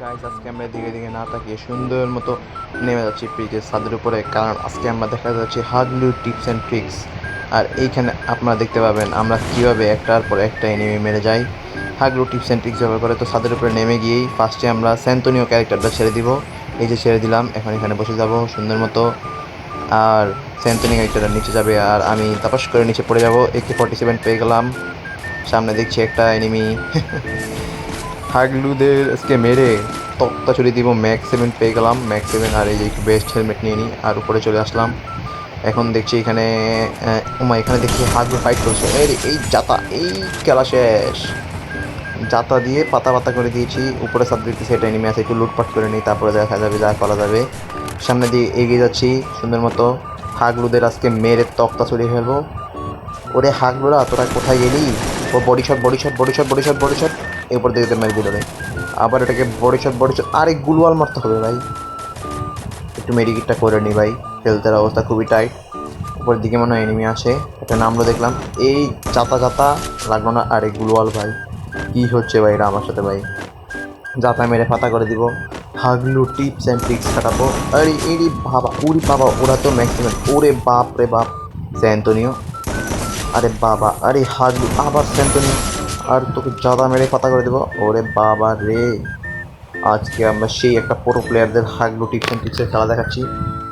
Guys আজকে আমরা দিকে দিকে না তাকিয়ে সুন্দর মতো নেমে যাচ্ছি ব্রিজের ছাদের উপরে, কারণ আজকে আমরা দেখা যাচ্ছি হাগলু টিপস অ্যান্ড ট্রিক্স আর এইখানে আপনারা দেখতে পাবেন আমরা কীভাবে একটার পর একটা এনিমি মেরে যাই। হাগলু টিপস অ্যান্ড ট্রিক্স ব্যবহার করে তো ছাদের উপরে নেমে গিয়েই ফার্স্টে আমরা স্যান্তনীয় ক্যারেক্টারটা ছেড়ে দিব। এই যে ছেড়ে দিলাম, এখন এখানে বসে যাব সুন্দর মতো। আর স্যান্তনী ক্যারেক্টারটা নিচে যাবে আর আমি তাপাস করে নিচে পড়ে যাব। একে ফর্টি সেভেন পেয়ে গেলাম। সামনে দেখছি একটা এনিমি হাগলুদের আজকে মেরে তক্তা চলে দিব ম্যাক্স সেভেন পেয়ে গেলাম। ম্যাক্স সেভেন আর এই যে একটু বেস্ট হেলমেট নিয়ে নিই আর উপরে চলে আসলাম। এখন দেখছি এখানে ওমা এখানে দেখছি হাগলু ফাইট করছে। এই রে, এই জাতা এই খেলা শেষ। জাতা দিয়ে পাতা পাতা করে দিয়েছি উপরে সাত দিতে সেটা এনিমে আছে একটু লুটপাট করে নিই তারপরে দেখা যাবে যা করা যাবে। সামনে দিয়ে এগিয়ে যাচ্ছি সুন্দর মতো। হাগলুদের আজকে মেরে তক্তা ছড়িয়ে ফেলব। ওরে হাগলুরা তোরা কোথায় গেলি? ও body shot body shot body shot body shot body shot এরপর দেখতে মেরে দিল রে। আবার এটাকে বডি শট বডি শট আরে গুলওয়াল মারতে হবে ভাই। একটু মেডিকিটটা করে নি ভাই হেলথের অবস্থা খুবই টাইট উপরের দিকে মনে হয় এনিমি আসে একটা নামলো দেখলাম। এই যাতা যাতা লাগল না, আরে গুলওয়াল ভাই, কি হচ্ছে ভাই এটা আমার সাথে ভাই? যাতা মেরে ফাতা করে দিব। হাগলু টিপস অ্যান্ড ট্রিক্স খাটাবো। আরে, এরি বাবা উরি বাবা, ওরা তো ম্যাক্সিমাম ওরে বাপ রে বাপ। স্যান্তনিও আরে বাবা, আরে হাগলু, আবার স্যান্তনিও আর তোকে জাদা মেরে পাতা করে দেবো। ওরে বাবা রে। আজকে আমরা সেই একটা পুরো প্লেয়ারদের হাগলু টিপস অ্যান্ড খেলা দেখাচ্ছি।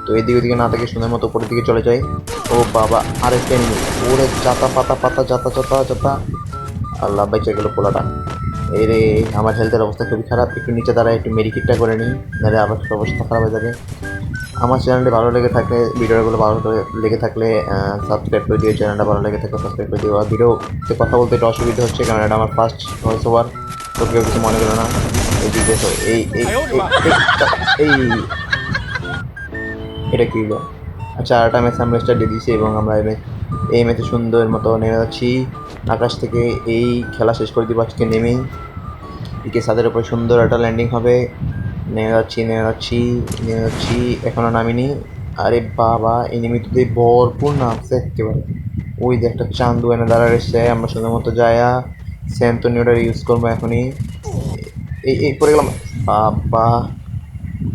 তো এদিকে ওদিকে না থেকে সুন্দর মতো উপরের দিকে চলে যাই। ও বাবা, আরেকটা এনিমি ওরে জাতা পাতা পাতা জাতা জাতা জাতা আল্লাহ বেঁচে গেলো পোলাটা। এই রে, আমার হেলথের অবস্থা খুবই খারাপ। একটু নিচে দাঁড়ায়, একটু মেডিকিটটা করে নিই। নাহলে আবার অবস্থা খারাপ হয়ে যাবে। আমার চ্যানেলটি ভালো লেগে থাকলে, ভিডিওগুলো ভালো লেগে থাকলে সাবস্ক্রাইব করে দিও, চ্যানেলটা ভালো লেগে থাকলে সাবস্ক্রাইব করে দিও। আর ভিডিওতে কথা বলতে একটু অসুবিধা হচ্ছে, কারণ এটা আমার ফার্স্ট ভয়েস ওভার তো কেউ কিছু মনে করো না। এই দিকে দেখো এই এই এটা কি হলো আচ্ছা আরেকটা ম্যাচ আমরা স্টার্ট দিয়ে দিয়েছি এবং আমরা এই ম্যাচে সুন্দর মতো নেমে যাচ্ছি। আকাশ থেকে এই খেলা শেষ করে দিব, আজকে নেমেই। পিকে সাদের উপরে সুন্দর একটা ল্যান্ডিং হবে। নেমে যাচ্ছি নেমে যাচ্ছি নেমে যাচ্ছি এখনও নামিনি। আরে বাবা এনিমি তো ভরপুর নামছে একেবারে। ওই যে একটা চান্দু এনে দাঁড়া এসছে আমরা সুন্দর মতো যায়া স্যান্তনিওটা ইউজ করব এখনই। এই এই পরে গেলাম। বাবা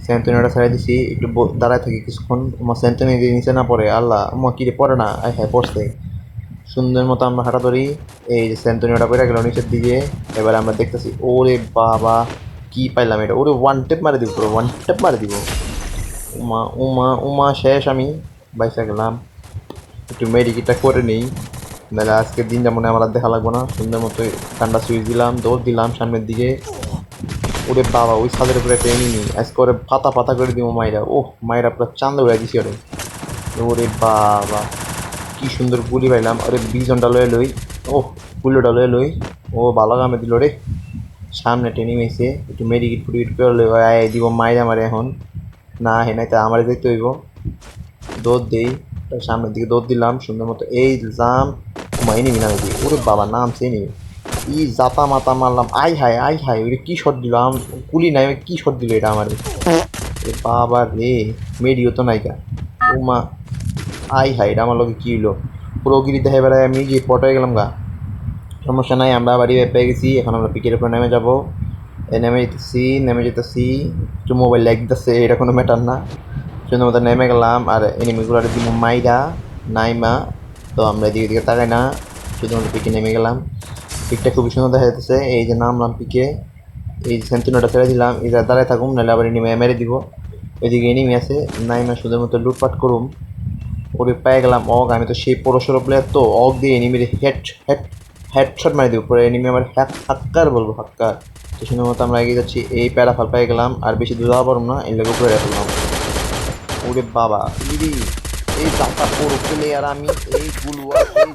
স্যান্তনিওটা ছেড়ে দিছি, একটু দাঁড়ায় থাকি কিছুক্ষণ। আমার স্যান্তনি দিয়ে নিচে না পড়ে, আল্লাহ। আমার কি রে, পড়ে না? আয় হ্যাঁ পড়ছে। সুন্দর মতো আমরা হাঁটা ধরি এই যে স্যান্তনিওটা পড়ে গেল নিচের দিকে। এবার আমরা দেখতেছি, ওরে বাবা। কি পাইলাম এটা ওরে ওয়ান টেপ মারে দিব পুরো ওয়ান টেপ মারে দিব উমা উমা উমা শেষ আমি বাইসা গেলাম একটু মেডিকিটটা করে নিই নাহলে আজকের দিনটা মনে আমার দেখা লাগবে না সুন্দর মতো ঠান্ডা সুইচ দিলাম দৌড় দিলাম সামনের দিকে ওরে বাবা ওই ছাদের উপরে একটা এনিমি আজকে ওরে পাতা পাতা করে দিব মাইরা ও মাইরা পুরো চান্দা উড়ে দিছি ওরে ওরে বাবা কি সুন্দর গুলি পাইলাম আরে বিজনটা লয়ে লই ও গুলোটা লয়ে লই ও ভালো গামে দিল রে সামনে টেনে মেয়েছে একটু মেডিকিট ফুটিকিট করে লই আয় দিব মাইরা মারে এখন। না হে নাই তা আমার দেখতে হইব। দৌড় দেই সামনের দিকে দৌড় দিলাম, সুন্দর মতো এই জাম মা এনিমি নামে দিই ওরে বাবা, নাম সে এনিমি ই জাতা মাতা মারলাম, আই হায়, আই হাই ওরে কি শট দিলাম কুলি নাই কি শট দিল এটা আমার? বাবা রে মেডিও তো নাইকা ও মা, আই হায়, এটা আমার লোকে কি হইল? পুরো গিরি দেখে বেড়ায় আমি গিয়ে পট হয়ে গেলাম গা। সমস্যা নাই, আমরা বাড়ি পেয়ে গেছি, এখন আমরা পিকের উপরে নেমে যাব। এ নেমে যেতেছি নেমে যেতেছি, একটু মোবাইল লাইক দিতেছে, এটা কোনো ম্যাটার না। সুন্দর মতো নেমে গেলাম, আর এনিমিগুলো দিব মাইরা, নাইমা। তো আমরা এদিকে দিকে তাকাই না শুধুমাত্র পিকে নেমে গেলাম। পিকটা খুবই সুন্দর দেখা যাচ্ছে এই যে নামলাম পিকে এই সেন্টিনোটা ছেড়ে দিলাম এটা দাঁড়ায় থাকুম নাহলে আবার এনিমে মেরে দিব। এদিকে এনিমি আছে, নাইমা সুন্দর মতো লুটপাট করুম ওরে পেয়ে গেলাম, অগ, আমি তো সেই পরশুর প্লেয়ার তো, অগ দিয়ে এনিমির হেড হেড হেডশট মারি দিব, পরে এনিমি আমার হ্যাক হাক্কার বলব হাক্কার তো সুন্দর মতো আমরা এগিয়ে যাচ্ছি, এই প্যারা ফাল পেয়ে গেলাম, আর বেশি দূর যাওয়া পারব না, এই লেগে উপরে রাখলাম ওরে বাবা, ইরি, এই পড়ো পুরো প্লেয়ার আমি, এই গুলুয়া এই